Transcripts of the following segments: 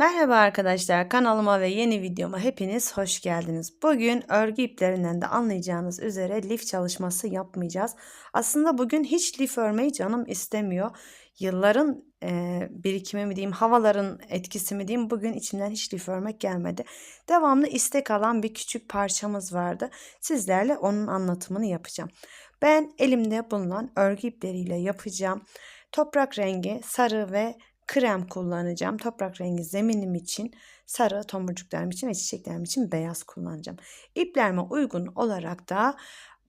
Merhaba arkadaşlar kanalıma ve yeni videoma hepiniz hoş geldiniz. Bugün örgü iplerinden de anlayacağınız üzere lif çalışması yapmayacağız. Aslında bugün hiç lif örmeyi canım istemiyor. Yılların e, birikimi mi diyeyim havaların etkisi mi diyeyim bugün içimden hiç lif örmek gelmedi. Devamlı istek alan bir küçük parçamız vardı. Sizlerle onun anlatımını yapacağım. Ben elimde bulunan örgü ipleriyle yapacağım. Toprak rengi sarı ve krem kullanacağım. Toprak rengi zeminim için sarı, tomurcuklarım için ve çiçeklerim için beyaz kullanacağım. İplerime uygun olarak da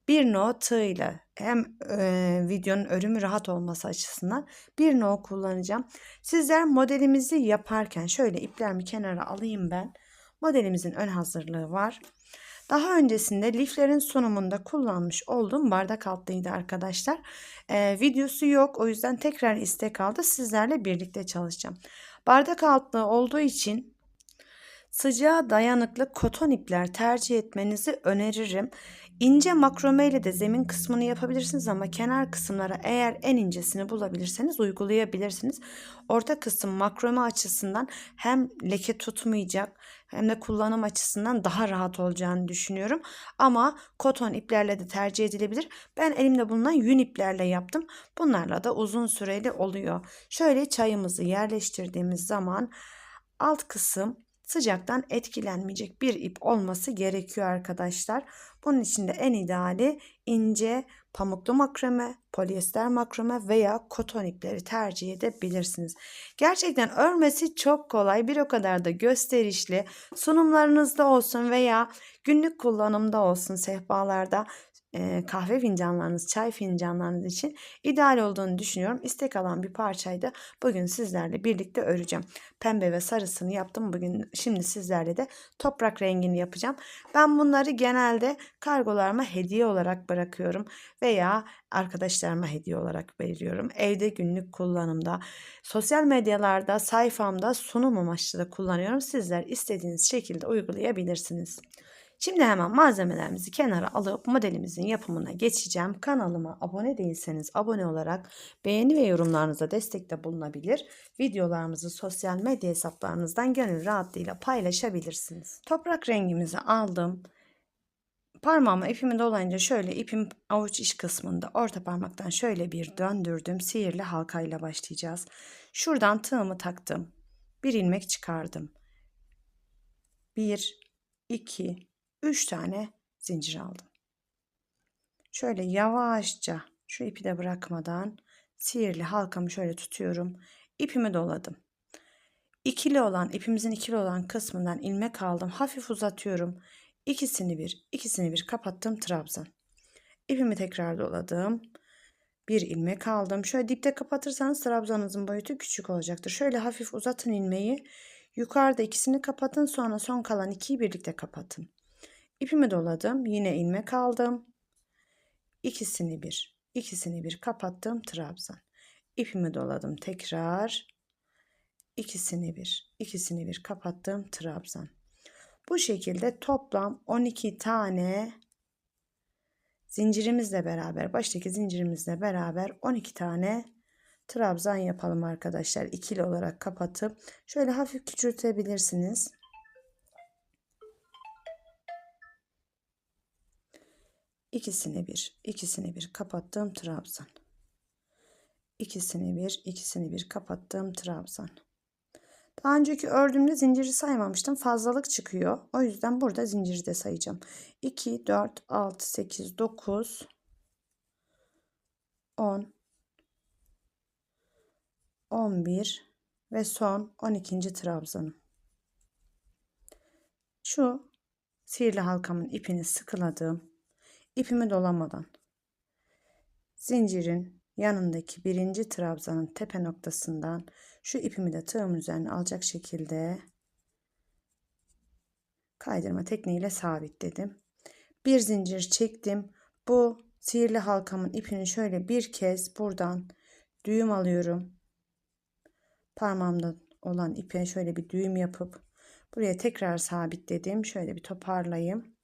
bir no tığ ile hem e, videonun örümü rahat olması açısından bir no kullanacağım. Sizler modelimizi yaparken şöyle iplerimi kenara alayım ben. Modelimizin ön hazırlığı var. Daha öncesinde liflerin sunumunda kullanmış olduğum bardak altlıydı arkadaşlar. Ee, videosu yok o yüzden tekrar istek aldı. Sizlerle birlikte çalışacağım. Bardak altlığı olduğu için sıcağa dayanıklı koton ipler tercih etmenizi öneririm. İnce makrome ile de zemin kısmını yapabilirsiniz ama kenar kısımlara eğer en incesini bulabilirseniz uygulayabilirsiniz. Orta kısım makrome açısından hem leke tutmayacak hem de kullanım açısından daha rahat olacağını düşünüyorum. Ama koton iplerle de tercih edilebilir. Ben elimde bulunan yün iplerle yaptım. Bunlarla da uzun süreli oluyor. Şöyle çayımızı yerleştirdiğimiz zaman alt kısım sıcaktan etkilenmeyecek bir ip olması gerekiyor arkadaşlar. Bunun için de en ideali ince pamuklu makrame, polyester makrame veya koton ipleri tercih edebilirsiniz. Gerçekten örmesi çok kolay, bir o kadar da gösterişli. Sunumlarınızda olsun veya günlük kullanımda olsun sehpalarda kahve fincanlarınız, çay fincanlarınız için ideal olduğunu düşünüyorum. İstek alan bir parçaydı. Bugün sizlerle birlikte öreceğim. Pembe ve sarısını yaptım. Bugün şimdi sizlerle de toprak rengini yapacağım. Ben bunları genelde kargolarıma hediye olarak bırakıyorum veya arkadaşlarıma hediye olarak veriyorum. Evde günlük kullanımda, sosyal medyalarda, sayfamda sunum amaçlı da kullanıyorum. Sizler istediğiniz şekilde uygulayabilirsiniz. Şimdi hemen malzemelerimizi kenara alıp modelimizin yapımına geçeceğim. Kanalıma abone değilseniz abone olarak beğeni ve yorumlarınıza destekte bulunabilir. Videolarımızı sosyal medya hesaplarınızdan gönül rahatlığıyla paylaşabilirsiniz. Toprak rengimizi aldım. Parmağıma ipimi dolayınca şöyle ipim avuç iç kısmında orta parmaktan şöyle bir döndürdüm. Sihirli halkayla başlayacağız. Şuradan tığımı taktım. Bir ilmek çıkardım. 1 2 3 tane zincir aldım. Şöyle yavaşça şu ipi de bırakmadan sihirli halkamı şöyle tutuyorum. İpimi doladım. İkili olan ipimizin ikili olan kısmından ilmek aldım. Hafif uzatıyorum. İkisini bir, ikisini bir kapattım trabzan. İpimi tekrar doladım. Bir ilmek aldım. Şöyle dipte kapatırsanız trabzanınızın boyutu küçük olacaktır. Şöyle hafif uzatın ilmeği. Yukarıda ikisini kapatın sonra son kalan ikiyi birlikte kapatın. İpimi doladım. Yine ilmek aldım. İkisini bir, ikisini bir kapattım trabzan. İpimi doladım tekrar. İkisini bir, ikisini bir kapattım trabzan. Bu şekilde toplam 12 tane zincirimizle beraber, baştaki zincirimizle beraber 12 tane trabzan yapalım arkadaşlar. İkili olarak kapatıp şöyle hafif küçültebilirsiniz. İkisini bir, ikisini bir kapattığım trabzan. İkisini bir, ikisini bir kapattığım trabzan. Daha önceki ördüğümde zinciri saymamıştım. Fazlalık çıkıyor. O yüzden burada zinciri de sayacağım. 2, 4, 6, 8, 9, 10, 11 ve son 12. trabzanım. Şu sihirli halkamın ipini sıkıladığım ipimi dolamadan zincirin yanındaki birinci trabzanın tepe noktasından şu ipimi de tığım üzerine alacak şekilde kaydırma tekniğiyle sabitledim. Bir zincir çektim. Bu sihirli halkamın ipini şöyle bir kez buradan düğüm alıyorum. Parmağımda olan ipe şöyle bir düğüm yapıp buraya tekrar sabitledim. Şöyle bir toparlayayım.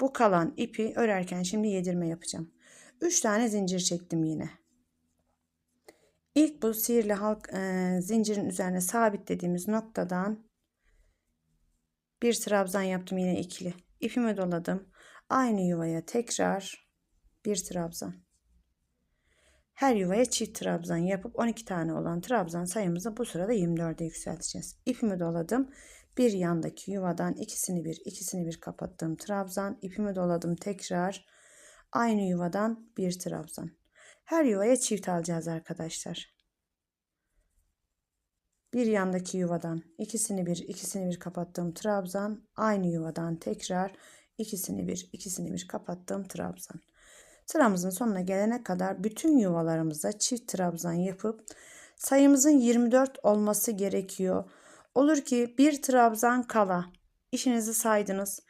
Bu kalan ipi örerken şimdi yedirme yapacağım. 3 tane zincir çektim yine. İlk bu sihirli halk e, zincirin üzerine sabitlediğimiz noktadan bir trabzan yaptım yine ikili. İpimi doladım. Aynı yuvaya tekrar bir trabzan. Her yuvaya çift trabzan yapıp 12 tane olan trabzan sayımızı bu sırada 24'e yükselteceğiz. İpimi doladım. Bir yandaki yuvadan ikisini bir, ikisini bir kapattığım trabzan. İpimi doladım tekrar. Aynı yuvadan bir trabzan. Her yuvaya çift alacağız arkadaşlar. Bir yandaki yuvadan ikisini bir, ikisini bir kapattığım trabzan. Aynı yuvadan tekrar ikisini bir, ikisini bir kapattığım trabzan. Sıramızın sonuna gelene kadar bütün yuvalarımıza çift trabzan yapıp sayımızın 24 olması gerekiyor. Olur ki bir trabzan kala işinizi saydınız.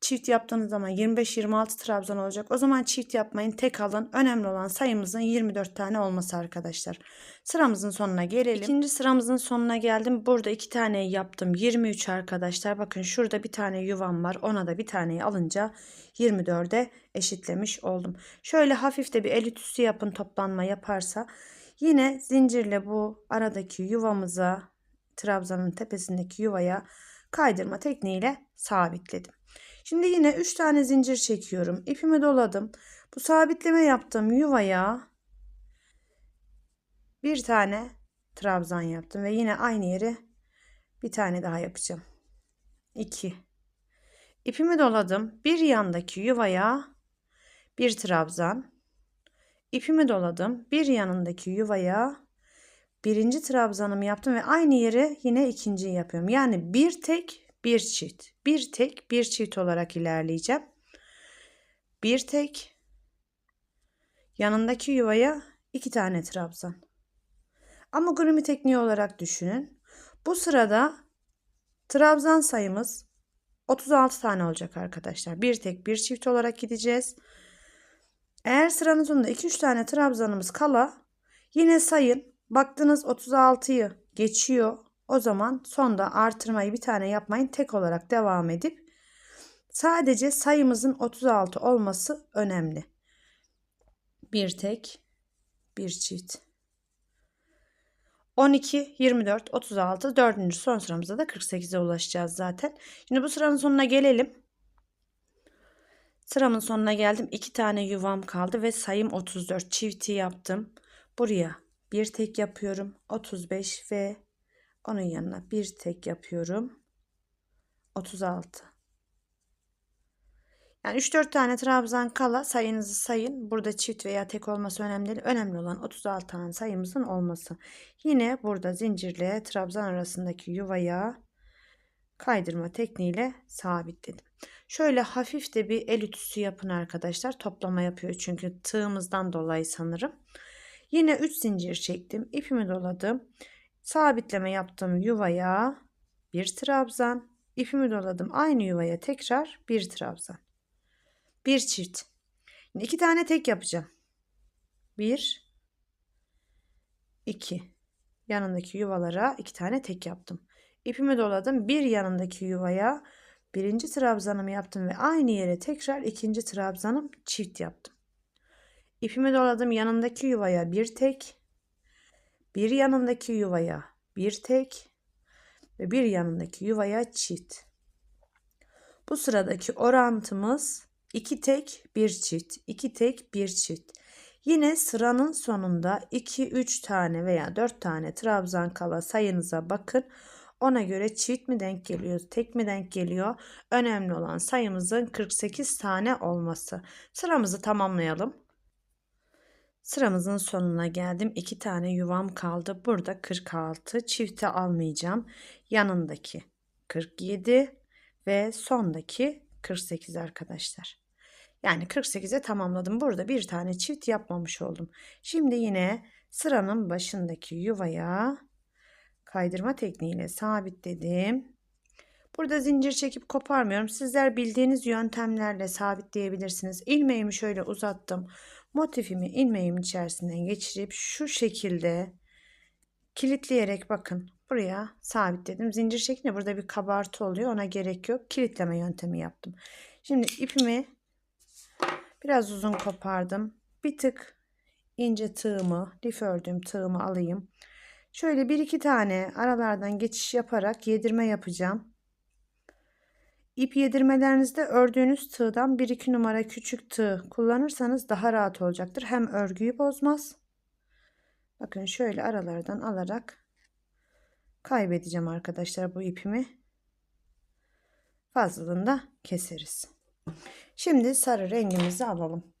Çift yaptığınız zaman 25-26 trabzan olacak. O zaman çift yapmayın tek alın. Önemli olan sayımızın 24 tane olması arkadaşlar. Sıramızın sonuna gelelim. İkinci sıramızın sonuna geldim. Burada iki tane yaptım. 23 arkadaşlar. Bakın şurada bir tane yuvam var. Ona da bir taneyi alınca 24'e eşitlemiş oldum. Şöyle hafif de bir el ütüsü yapın toplanma yaparsa. Yine zincirle bu aradaki yuvamıza trabzanın tepesindeki yuvaya kaydırma tekniğiyle sabitledim. Şimdi yine 3 tane zincir çekiyorum. İpimi doladım. Bu sabitleme yaptığım yuvaya bir tane trabzan yaptım ve yine aynı yere bir tane daha yapacağım. 2 İpimi doladım. Bir yandaki yuvaya bir trabzan. İpimi doladım. Bir yanındaki yuvaya birinci trabzanımı yaptım ve aynı yere yine ikinciyi yapıyorum. Yani bir tek bir çift. Bir tek bir çift olarak ilerleyeceğim. Bir tek yanındaki yuvaya iki tane trabzan. Amigurumi tekniği olarak düşünün. Bu sırada trabzan sayımız 36 tane olacak arkadaşlar. Bir tek bir çift olarak gideceğiz. Eğer sıranın sonunda 2-3 tane trabzanımız kala yine sayın. Baktınız 36'yı geçiyor. O zaman sonda artırmayı bir tane yapmayın. Tek olarak devam edip sadece sayımızın 36 olması önemli. Bir tek, bir çift. 12, 24, 36, dördüncü son sıramızda da 48'e ulaşacağız zaten. Şimdi bu sıranın sonuna gelelim. Sıramın sonuna geldim. 2 tane yuvam kaldı ve sayım 34 çifti yaptım. Buraya bir tek yapıyorum. 35 ve onun yanına bir tek yapıyorum. 36. Yani 3-4 tane trabzan kala sayınızı sayın. Burada çift veya tek olması önemli değil. Önemli olan 36 tane sayımızın olması. Yine burada zincirle trabzan arasındaki yuvaya kaydırma tekniğiyle sabitledim. Şöyle hafif de bir el ütüsü yapın arkadaşlar. Toplama yapıyor çünkü tığımızdan dolayı sanırım. Yine 3 zincir çektim. İpimi doladım. Sabitleme yaptım yuvaya bir trabzan. İpimi doladım aynı yuvaya tekrar bir trabzan. Bir çift. Şimdi iki tane tek yapacağım. Bir, iki. Yanındaki yuvalara iki tane tek yaptım. İpimi doladım. Bir yanındaki yuvaya birinci trabzanımı yaptım ve aynı yere tekrar ikinci trabzanım çift yaptım. İpimi doladım. Yanındaki yuvaya bir tek. Bir yanındaki yuvaya bir tek ve bir yanındaki yuvaya çift. Bu sıradaki orantımız 2 tek 1 çift, 2 tek 1 çift. Yine sıranın sonunda 2 3 tane veya 4 tane trabzan kala sayınıza bakın. Ona göre çift mi denk geliyor, tek mi denk geliyor? Önemli olan sayımızın 48 tane olması. Sıramızı tamamlayalım. Sıramızın sonuna geldim. 2 tane yuvam kaldı. Burada 46 çifte almayacağım. Yanındaki 47 ve sondaki 48 arkadaşlar. Yani 48'e tamamladım. Burada bir tane çift yapmamış oldum. Şimdi yine sıranın başındaki yuvaya kaydırma tekniğiyle sabitledim. Burada zincir çekip koparmıyorum. Sizler bildiğiniz yöntemlerle sabitleyebilirsiniz. İlmeğimi şöyle uzattım. Motifimi ilmeğimin içerisinden geçirip şu şekilde kilitleyerek bakın buraya sabitledim. Zincir şeklinde burada bir kabartı oluyor. Ona gerek yok. Kilitleme yöntemi yaptım. Şimdi ipimi Biraz uzun kopardım. Bir tık ince tığımı, lif ördüğüm tığımı alayım. Şöyle bir iki tane aralardan geçiş yaparak yedirme yapacağım. İp yedirmelerinizde ördüğünüz tığdan 1-2 numara küçük tığ kullanırsanız daha rahat olacaktır. Hem örgüyü bozmaz. Bakın şöyle aralardan alarak kaybedeceğim arkadaşlar bu ipimi. Fazlalığını da keseriz. Şimdi sarı rengimizi alalım.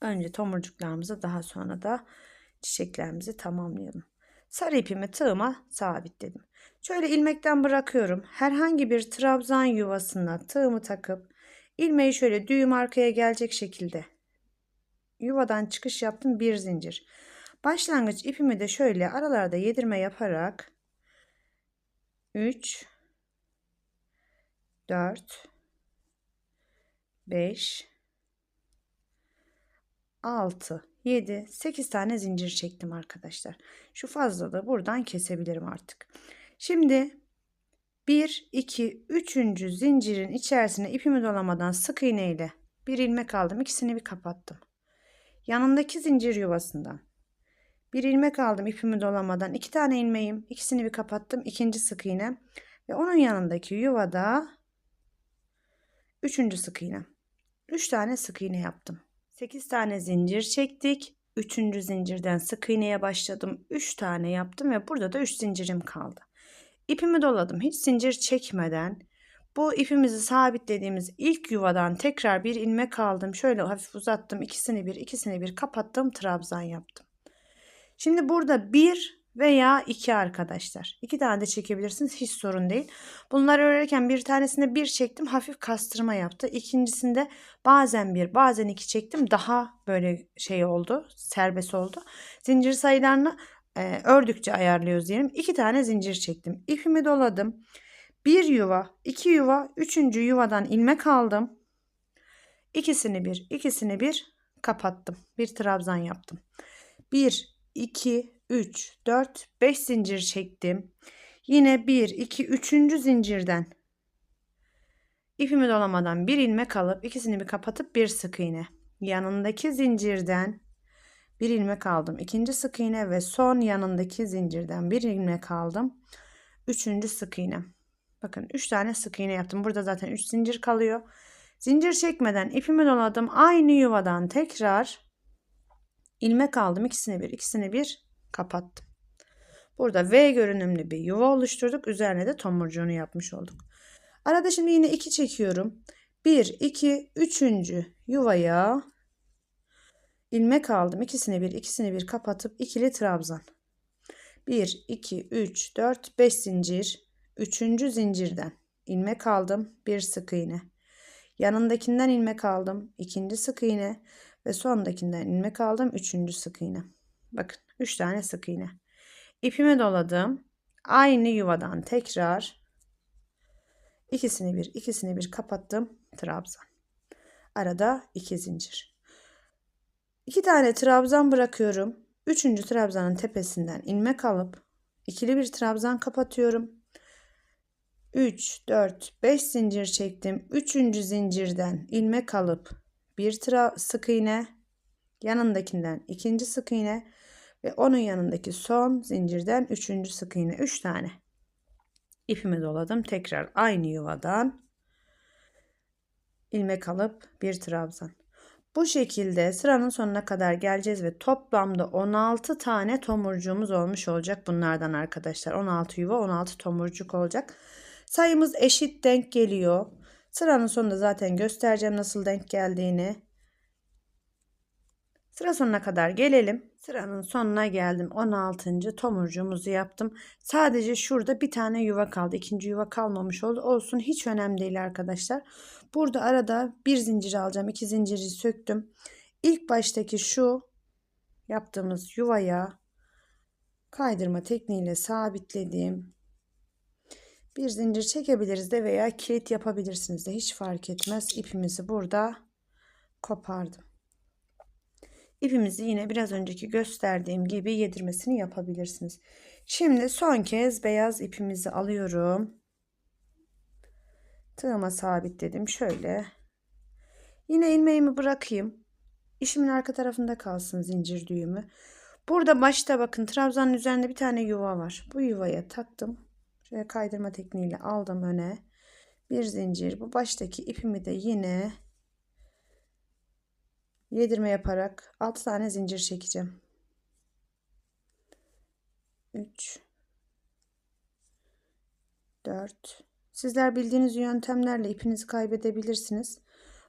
Önce tomurcuklarımızı daha sonra da çiçeklerimizi tamamlayalım. Sarı ipimi tığıma sabitledim. Şöyle ilmekten bırakıyorum. Herhangi bir trabzan yuvasına tığımı takıp ilmeği şöyle düğüm arkaya gelecek şekilde yuvadan çıkış yaptım bir zincir. Başlangıç ipimi de şöyle aralarda yedirme yaparak 3 4 5 6 7 8 tane zincir çektim arkadaşlar. Şu fazlalığı buradan kesebilirim artık. Şimdi 1 2 3. zincirin içerisine ipimi dolamadan sık iğne ile bir ilmek aldım. ikisini bir kapattım. Yanındaki zincir yuvasından bir ilmek aldım ipimi dolamadan. iki tane ilmeğim. ikisini bir kapattım. ikinci sık iğne ve onun yanındaki yuvada üçüncü sık iğne. 3 tane sık iğne yaptım. 8 tane zincir çektik. 3. zincirden sık iğneye başladım. 3 tane yaptım ve burada da 3 zincirim kaldı. İpimi doladım. Hiç zincir çekmeden bu ipimizi sabitlediğimiz ilk yuvadan tekrar bir ilmek aldım. Şöyle hafif uzattım. ikisini bir, ikisini bir kapattım. Trabzan yaptım. Şimdi burada bir veya iki arkadaşlar. İki tane de çekebilirsiniz. Hiç sorun değil. Bunları örerken bir tanesinde bir çektim. Hafif kastırma yaptı. İkincisinde bazen bir bazen iki çektim. Daha böyle şey oldu. Serbest oldu. Zincir sayılarını e, ördükçe ayarlıyoruz diyelim. İki tane zincir çektim. İpimi doladım. Bir yuva, iki yuva, üçüncü yuvadan ilmek aldım. İkisini bir, ikisini bir kapattım. Bir trabzan yaptım. Bir, iki, 3, 4, 5 zincir çektim. Yine 1, 2, 3. zincirden ipimi dolamadan bir ilmek alıp ikisini bir kapatıp bir sık iğne. Yanındaki zincirden bir ilmek aldım. ikinci sık iğne ve son yanındaki zincirden bir ilmek aldım. Üçüncü sık iğne. Bakın 3 tane sık iğne yaptım. Burada zaten 3 zincir kalıyor. Zincir çekmeden ipimi doladım. Aynı yuvadan tekrar ilmek aldım. ikisini bir, ikisini bir kapattım. Burada V görünümlü bir yuva oluşturduk. Üzerine de tomurcuğunu yapmış olduk. Arada şimdi yine 2 çekiyorum. 1, 2, 3. yuvaya ilmek aldım. İkisini bir, ikisini bir kapatıp ikili trabzan. 1, 2, 3, 4, 5 zincir. 3. zincirden ilmek aldım. Bir sık iğne. Yanındakinden ilmek aldım. ikinci sık iğne ve sondakinden ilmek aldım. Üçüncü sık iğne. Bakın 3 tane sık iğne. İpimi doladım. Aynı yuvadan tekrar ikisini bir ikisini bir kapattım. Trabzan. Arada iki zincir. İki tane trabzan bırakıyorum. Üçüncü trabzanın tepesinden ilmek alıp ikili bir trabzan kapatıyorum. 3, 4, 5 zincir çektim. Üçüncü zincirden ilmek alıp bir sık iğne yanındakinden ikinci sık iğne ve onun yanındaki son zincirden üçüncü sık iğne 3 tane ipimi doladım. Tekrar aynı yuvadan ilmek alıp bir trabzan. Bu şekilde sıranın sonuna kadar geleceğiz ve toplamda 16 tane tomurcuğumuz olmuş olacak bunlardan arkadaşlar. 16 yuva 16 tomurcuk olacak. Sayımız eşit denk geliyor. Sıranın sonunda zaten göstereceğim nasıl denk geldiğini. Sıra sonuna kadar gelelim. Sıranın sonuna geldim. 16. tomurcuğumuzu yaptım. Sadece şurada bir tane yuva kaldı. İkinci yuva kalmamış oldu. Olsun hiç önemli değil arkadaşlar. Burada arada bir zincir alacağım. iki zinciri söktüm. İlk baştaki şu yaptığımız yuvaya kaydırma tekniğiyle sabitledim. Bir zincir çekebiliriz de veya kilit yapabilirsiniz de hiç fark etmez. İpimizi burada kopardım. İpimizi yine biraz önceki gösterdiğim gibi yedirmesini yapabilirsiniz. Şimdi son kez beyaz ipimizi alıyorum. Tığıma sabitledim. Şöyle. Yine ilmeğimi bırakayım. İşimin arka tarafında kalsın zincir düğümü. Burada başta bakın trabzanın üzerinde bir tane yuva var. Bu yuvaya taktım. Şöyle kaydırma tekniğiyle aldım öne. Bir zincir. Bu baştaki ipimi de yine yedirme yaparak 6 tane zincir çekeceğim. 3 4 Sizler bildiğiniz yöntemlerle ipinizi kaybedebilirsiniz.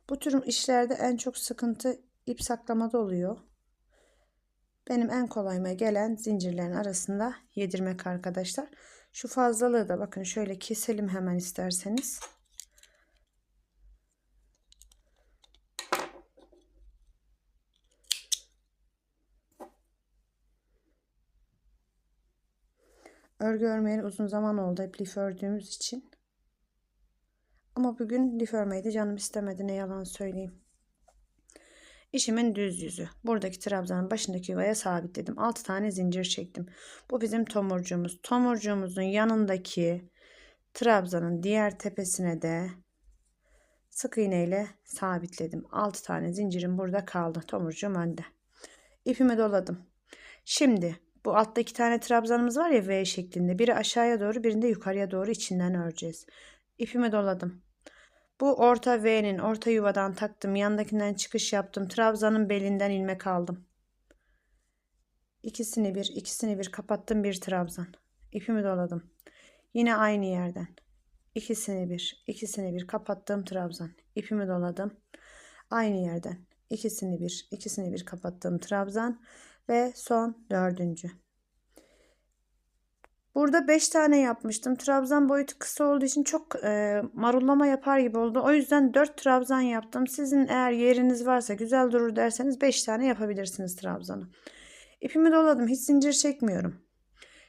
Bu tür işlerde en çok sıkıntı ip saklamada oluyor. Benim en kolayıma gelen zincirlerin arasında yedirmek arkadaşlar. Şu fazlalığı da bakın şöyle keselim hemen isterseniz. Örgü örmeyeli uzun zaman oldu hep lif ördüğümüz için. Ama bugün lif örmeyi de canım istemedi ne yalan söyleyeyim. İşimin düz yüzü. Buradaki trabzanın başındaki yuvaya sabitledim. 6 tane zincir çektim. Bu bizim tomurcuğumuz. Tomurcuğumuzun yanındaki trabzanın diğer tepesine de sık iğne ile sabitledim. 6 tane zincirim burada kaldı. Tomurcuğum önde. İpimi doladım. Şimdi bu altta iki tane trabzanımız var ya V şeklinde. Biri aşağıya doğru birinde yukarıya doğru içinden öreceğiz. İpimi doladım. Bu orta V'nin orta yuvadan taktım. Yandakinden çıkış yaptım. Trabzanın belinden ilmek aldım. İkisini bir, ikisini bir kapattım bir trabzan. İpimi doladım. Yine aynı yerden. İkisini bir, ikisini bir kapattım trabzan. İpimi doladım. Aynı yerden. İkisini bir, ikisini bir kapattım trabzan ve son dördüncü. Burada 5 tane yapmıştım. Trabzan boyutu kısa olduğu için çok e, marullama yapar gibi oldu. O yüzden 4 trabzan yaptım. Sizin eğer yeriniz varsa güzel durur derseniz 5 tane yapabilirsiniz trabzanı. İpimi doladım. Hiç zincir çekmiyorum.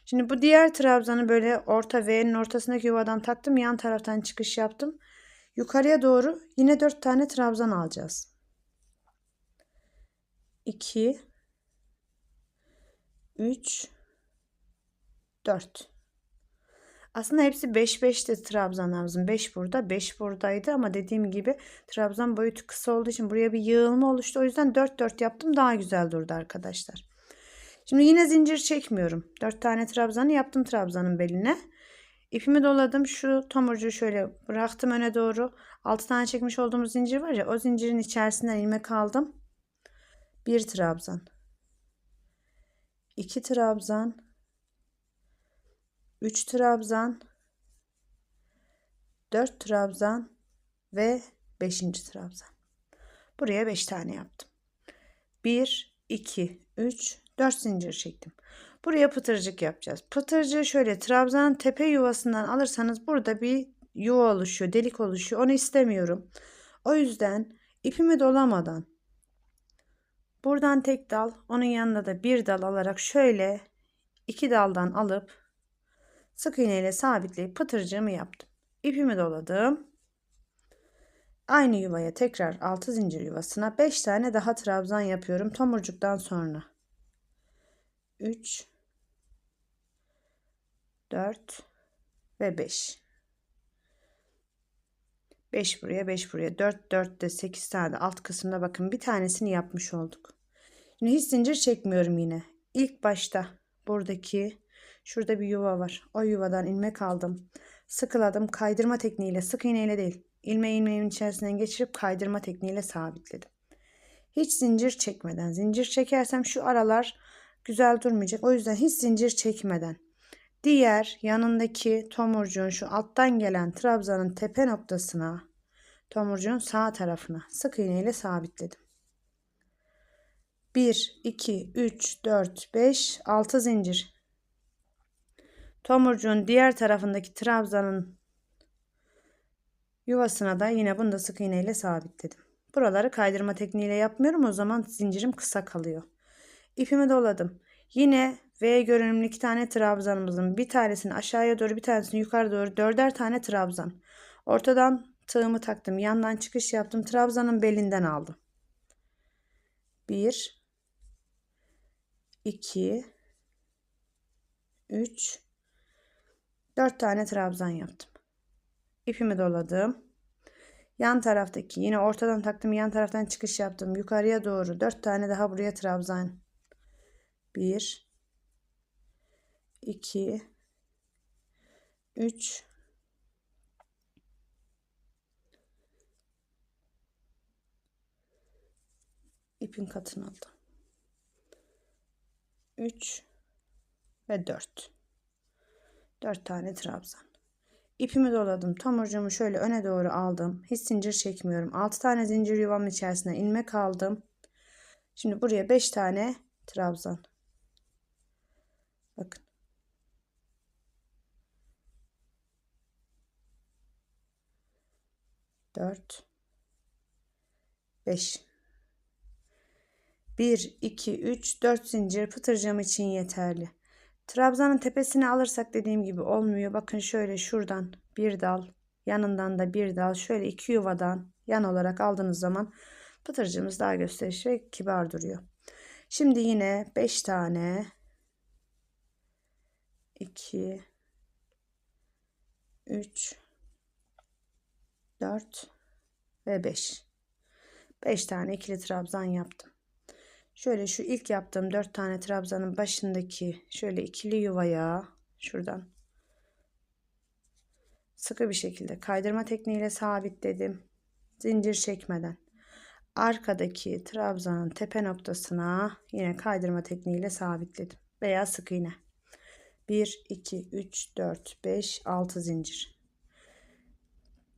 Şimdi bu diğer trabzanı böyle orta V'nin ortasındaki yuvadan taktım. Yan taraftan çıkış yaptım. Yukarıya doğru yine 4 tane trabzan alacağız. 2 3 4 aslında hepsi 5-5'ti trabzanlarımızın. 5 burada 5 buradaydı ama dediğim gibi trabzan boyutu kısa olduğu için buraya bir yığılma oluştu. O yüzden 4-4 yaptım daha güzel durdu arkadaşlar. Şimdi yine zincir çekmiyorum. 4 tane trabzanı yaptım trabzanın beline. İpimi doladım. Şu tomurcuğu şöyle bıraktım öne doğru. 6 tane çekmiş olduğumuz zincir var ya o zincirin içerisinden ilmek aldım. 1 trabzan. 2 trabzan 3 trabzan 4 trabzan ve 5. trabzan. Buraya 5 tane yaptım. 1 2 3 4 zincir çektim. Buraya pıtırcık yapacağız. Pıtırcığı şöyle trabzanın tepe yuvasından alırsanız burada bir yuva oluşuyor, delik oluşuyor. Onu istemiyorum. O yüzden ipimi dolamadan buradan tek dal, onun yanında da bir dal alarak şöyle iki daldan alıp Sık iğne ile sabitleyip pıtırcığımı yaptım. İpimi doladım. Aynı yuvaya tekrar 6 zincir yuvasına 5 tane daha trabzan yapıyorum tomurcuktan sonra. 3 4 ve 5. 5 buraya 5 buraya 4 4 de 8 tane alt kısımda bakın bir tanesini yapmış olduk. Şimdi hiç zincir çekmiyorum yine. İlk başta buradaki Şurada bir yuva var. O yuvadan ilmek aldım. Sıkıladım. Kaydırma tekniğiyle sık iğneyle değil. İlmeği ilmeğin içerisinden geçirip kaydırma tekniğiyle sabitledim. Hiç zincir çekmeden. Zincir çekersem şu aralar güzel durmayacak. O yüzden hiç zincir çekmeden. Diğer yanındaki tomurcuğun şu alttan gelen trabzanın tepe noktasına tomurcuğun sağ tarafına sık iğneyle sabitledim. 1, 2, 3, 4, 5, 6 zincir. Tomurcuğun diğer tarafındaki trabzanın yuvasına da yine bunu da sık iğne ile sabitledim. Buraları kaydırma tekniğiyle yapmıyorum. O zaman zincirim kısa kalıyor. İpimi doladım. Yine V görünümlü iki tane trabzanımızın bir tanesini aşağıya doğru bir tanesini yukarı doğru dörder tane trabzan. Ortadan tığımı taktım. Yandan çıkış yaptım. Trabzanın belinden aldım. 1 2 3 4 tane trabzan yaptım. İpimi doladım. Yan taraftaki yine ortadan taktım yan taraftan çıkış yaptım. Yukarıya doğru 4 tane daha buraya trabzan. 1 2 3 ipin katını aldım. 3 ve 4. 4 tane trabzan. İpimi doladım. Tomurcuğumu şöyle öne doğru aldım. Hiç zincir çekmiyorum. 6 tane zincir yuvamın içerisine ilmek aldım. Şimdi buraya 5 tane trabzan. Bakın. Dört. Beş. 1, 2, 3, 4 zincir pıtırcam için yeterli. Trabzanın tepesini alırsak dediğim gibi olmuyor. Bakın şöyle şuradan bir dal, yanından da bir dal, şöyle iki yuvadan yan olarak aldığınız zaman pıtırcığımız daha gösterişli ve kibar duruyor. Şimdi yine 5 tane 2 3 4 ve 5 5 tane ikili trabzan yaptım. Şöyle şu ilk yaptığım 4 tane trabzanın başındaki şöyle ikili yuvaya şuradan sıkı bir şekilde kaydırma tekniğiyle sabitledim. Zincir çekmeden. Arkadaki trabzanın tepe noktasına yine kaydırma tekniğiyle sabitledim. Veya sık iğne. 1, 2, 3, 4, 5, 6 zincir.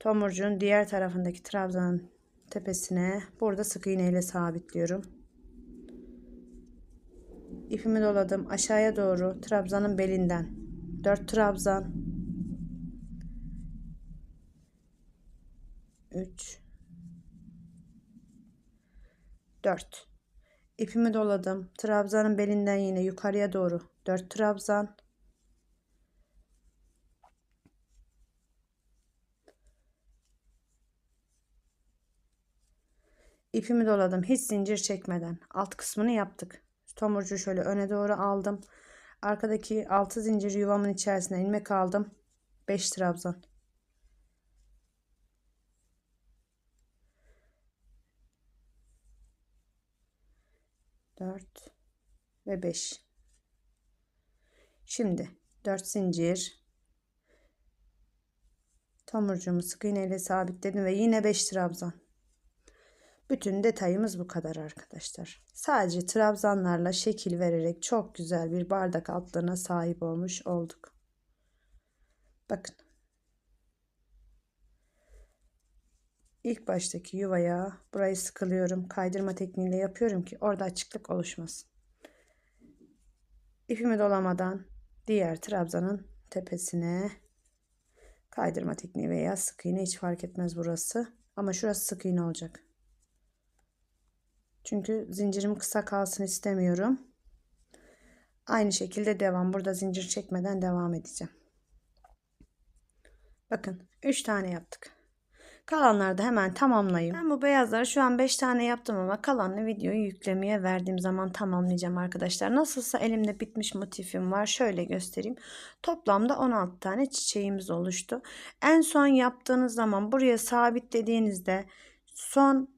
Tomurcuğun diğer tarafındaki trabzanın tepesine burada sık iğne ile sabitliyorum. İpimi doladım. Aşağıya doğru trabzanın belinden. 4 trabzan 3 4 ipimi doladım. Trabzanın belinden yine yukarıya doğru 4 trabzan ipimi doladım hiç zincir çekmeden alt kısmını yaptık tomurcuğu şöyle öne doğru aldım. Arkadaki 6 zincir yuvamın içerisine ilmek aldım. 5 trabzan. Dört ve beş. Şimdi dört zincir tomurcuğumu sık iğne ile sabitledim ve yine beş trabzan. Bütün detayımız bu kadar arkadaşlar. Sadece trabzanlarla şekil vererek çok güzel bir bardak altlığına sahip olmuş olduk. Bakın. İlk baştaki yuvaya burayı sıkılıyorum. Kaydırma tekniğiyle yapıyorum ki orada açıklık oluşmasın. İpimi dolamadan diğer trabzanın tepesine kaydırma tekniği veya sık iğne hiç fark etmez burası. Ama şurası sık iğne olacak. Çünkü zincirim kısa kalsın istemiyorum. Aynı şekilde devam. Burada zincir çekmeden devam edeceğim. Bakın 3 tane yaptık. Kalanları da hemen tamamlayayım. Ben bu beyazları şu an 5 tane yaptım ama kalanını videoyu yüklemeye verdiğim zaman tamamlayacağım arkadaşlar. Nasılsa elimde bitmiş motifim var. Şöyle göstereyim. Toplamda 16 tane çiçeğimiz oluştu. En son yaptığınız zaman buraya sabitlediğinizde son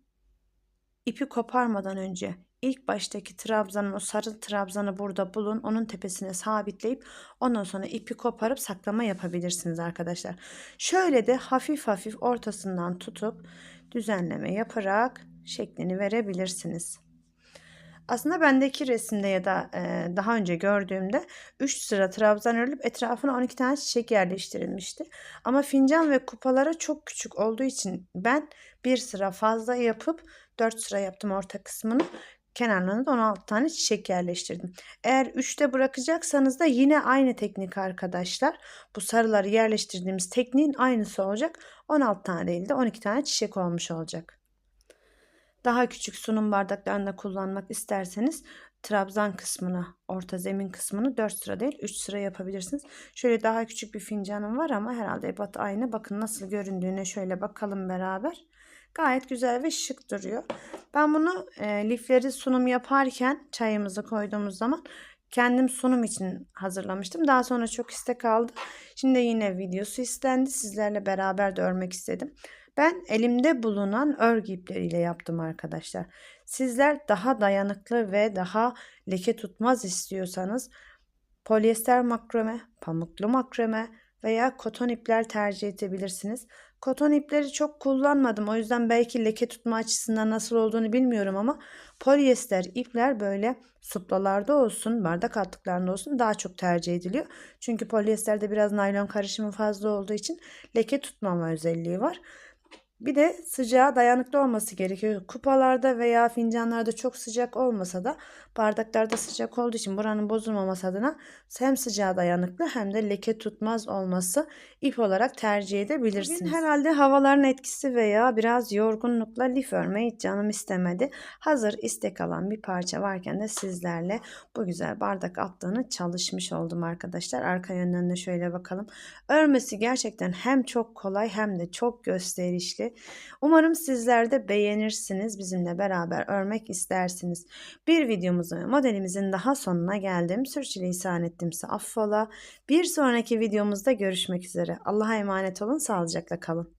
ipi koparmadan önce ilk baştaki trabzanın o sarı trabzanı burada bulun. Onun tepesine sabitleyip ondan sonra ipi koparıp saklama yapabilirsiniz arkadaşlar. Şöyle de hafif hafif ortasından tutup düzenleme yaparak şeklini verebilirsiniz. Aslında bendeki resimde ya da e, daha önce gördüğümde 3 sıra trabzan örülüp etrafına 12 tane çiçek yerleştirilmişti. Ama fincan ve kupalara çok küçük olduğu için ben bir sıra fazla yapıp 4 sıra yaptım orta kısmını. Kenarlarına da 16 tane çiçek yerleştirdim. Eğer 3'te bırakacaksanız da yine aynı teknik arkadaşlar. Bu sarıları yerleştirdiğimiz tekniğin aynısı olacak. 16 tane değil de 12 tane çiçek olmuş olacak. Daha küçük sunum bardaklarında kullanmak isterseniz trabzan kısmını, orta zemin kısmını 4 sıra değil 3 sıra yapabilirsiniz. Şöyle daha küçük bir fincanım var ama herhalde ebat aynı. Bakın nasıl göründüğüne şöyle bakalım beraber. Gayet güzel ve şık duruyor. Ben bunu e, lifleri sunum yaparken çayımızı koyduğumuz zaman kendim sunum için hazırlamıştım. Daha sonra çok istek aldı. Şimdi yine videosu istendi. Sizlerle beraber de örmek istedim. Ben elimde bulunan örgü ipleriyle yaptım arkadaşlar. Sizler daha dayanıklı ve daha leke tutmaz istiyorsanız polyester makrame, pamuklu makrame veya koton ipler tercih edebilirsiniz. Koton ipleri çok kullanmadım. O yüzden belki leke tutma açısından nasıl olduğunu bilmiyorum ama polyester ipler böyle suplalarda olsun, bardak altlıklarında olsun daha çok tercih ediliyor. Çünkü polyesterde biraz naylon karışımı fazla olduğu için leke tutmama özelliği var. Bir de sıcağa dayanıklı olması gerekiyor. Kupalarda veya fincanlarda çok sıcak olmasa da bardaklarda sıcak olduğu için buranın bozulmaması adına hem sıcağa dayanıklı hem de leke tutmaz olması ip olarak tercih edebilirsiniz. Bugün herhalde havaların etkisi veya biraz yorgunlukla lif örmeyi canım istemedi. Hazır istek alan bir parça varken de sizlerle bu güzel bardak attığını çalışmış oldum arkadaşlar. Arka yönden de şöyle bakalım. Örmesi gerçekten hem çok kolay hem de çok gösterişli. Umarım sizler de beğenirsiniz. Bizimle beraber örmek istersiniz. Bir videomuzun modelimizin daha sonuna geldim. Sürçülisan ettimse affola. Bir sonraki videomuzda görüşmek üzere. Allah'a emanet olun. Sağlıcakla kalın.